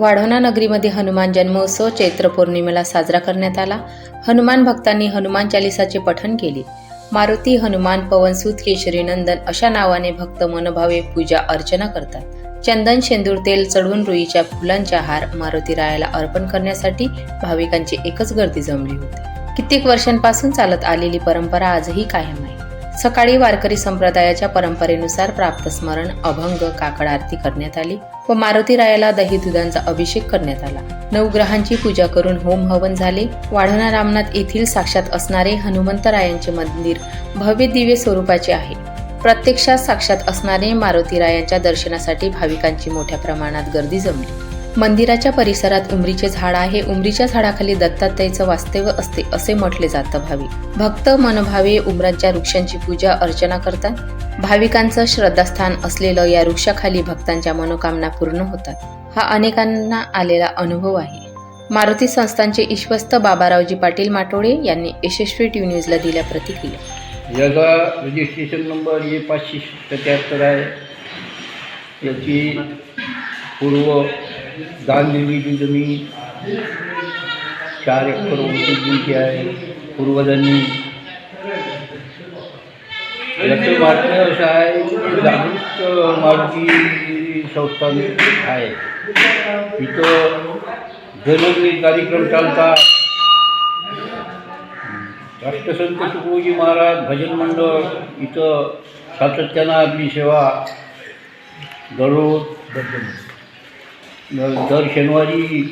वाढवणा नगरीमध्ये हनुमान जन्मोत्सव चैत्र पौर्णिमेला साजरा करण्यात आला. हनुमान भक्तांनी हनुमान चालिसाचे पठण केले. मारुती हनुमान पवनसूत केशरी नंदन अशा नावाने भक्त मनभावे पूजा अर्चना करतात. चंदन शेंदूर तेल चढवून रुईच्या फुलांच्या हार मारुती रायाला अर्पण करण्यासाठी भाविकांची एकच गर्दी जमली होती. कित्येक वर्षांपासून चालत आलेली परंपरा आजही कायम आहे. सकाळी वारकरी संप्रदायाच्या परंपरेनुसार प्राप्त स्मरण अभंग काकड आरती करण्यात आली व मारुती रायाला दही दुधांचा अभिषेक करण्यात आला. नवग्रहांची पूजा करून होम हवन झाले. वाढणा रामनाथ येथील साक्षात असणारे हनुमंतरायांचे मंदिर भव्य दिव्य स्वरूपाचे आहे. प्रत्यक्षात साक्षात असणारे मारुती रायांच्या दर्शनासाठी भाविकांची मोठ्या प्रमाणात गर्दी जमली. मंदिराच्या परिसरात उमरीचे झाड आहे. उमरीच्या झाडाखाली दत्तात्रयाचं वास्तव्य असते असे म्हटले जातं भावी. भक्त मनभावे उमरांच्या वृक्षांची पूजा अर्चना करतात. भाविकांचं श्रद्धास्थान असलेलं या वृक्षाखाली भक्तांच्या मनोकामना पूर्ण होतात. हा अनेकांना आलेला अनुभव आहे. मारुती संस्थांचे ईश्वस्त बाबारावजी पाटील माटोळे यांनी यशस्वी टी न्यूजला दिल्या प्रतिक्रिया. याचा रजिस्ट्रेशन नंबर ए पाचशे सत्याहत्तर आहे. याची पूर्व दान दिलेली जमीन चार एकर उंची जिंकी आहे पूर्वजांनी याचं वाटणं असं आहे की जागृत मारुती संस्थान आहे इथं जनोन्मेष कार्यक्रम चालतात राष्ट्रसंत तुकोजी महाराज भजन मंडळ इथं सातत्यानं आपली सेवा दररोज दर शनिवारी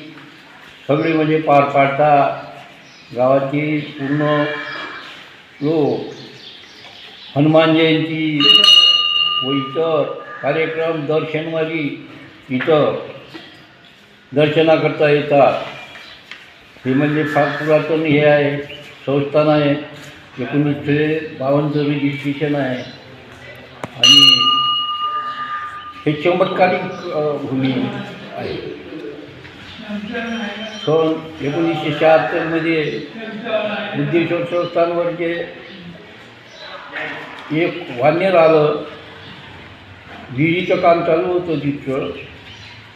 सगळे म्हणजे पार पाडता गावाची पूर्ण लोक हनुमान जयंती व इतर कार्यक्रम दर शनिवारी इथं दर्शनाकरता येतात. हे म्हणजे फार पुरातन हे आहे संस्थान आहे एकोणीसशे बावन्नचं रजिस्ट्रेशन आहे. आणि हे चमत्कारिक भूमी भूमी आहे सन एकोणीसशे शहात्तरमध्ये बुद्धेश्वर संस्थानवर जे एक वान्यर आलं विहिरीचं काम चालू होतं तिथं.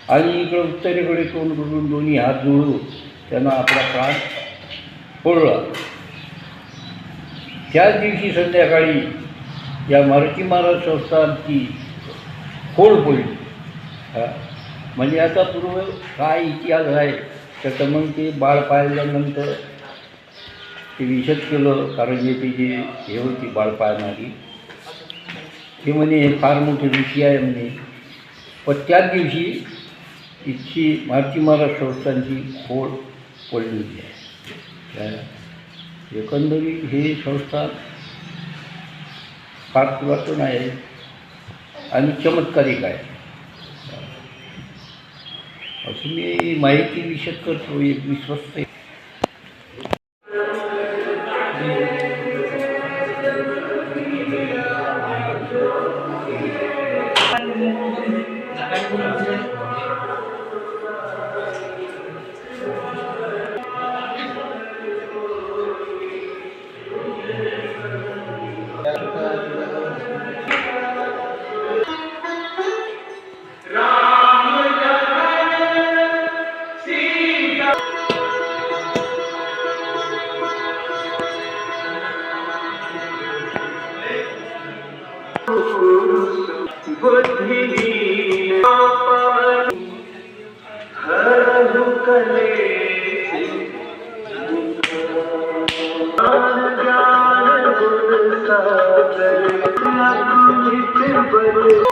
आणि इकडं उत्तरेकडे तोंड करून दोन्ही हात जोडून त्यांना आपला प्राण फोडला. त्याच दिवशी संध्याकाळी या मारुती महाराज संस्थांची फोड पडली. म्हणजे आता पूर्व काय इतिहास आहे तर मग ते बाळ पाळल्यानंतर ते विषद केलं कारण जे ते जे हे होती बाळ पाळणारी. ते म्हणे हे फार मोठे ऋषी आहे म्हणे. पण त्याच दिवशी इथची मारुती महाराज संस्थांची खोड पडलेली आहे. एकंदरीत हे संस्था फार पुरातन आहे आणि चमत्कारिक आहे. असं मी माहिती विषद करतो एक विश्वस्त आहे. ज्ञान गुण सागर अमृत बल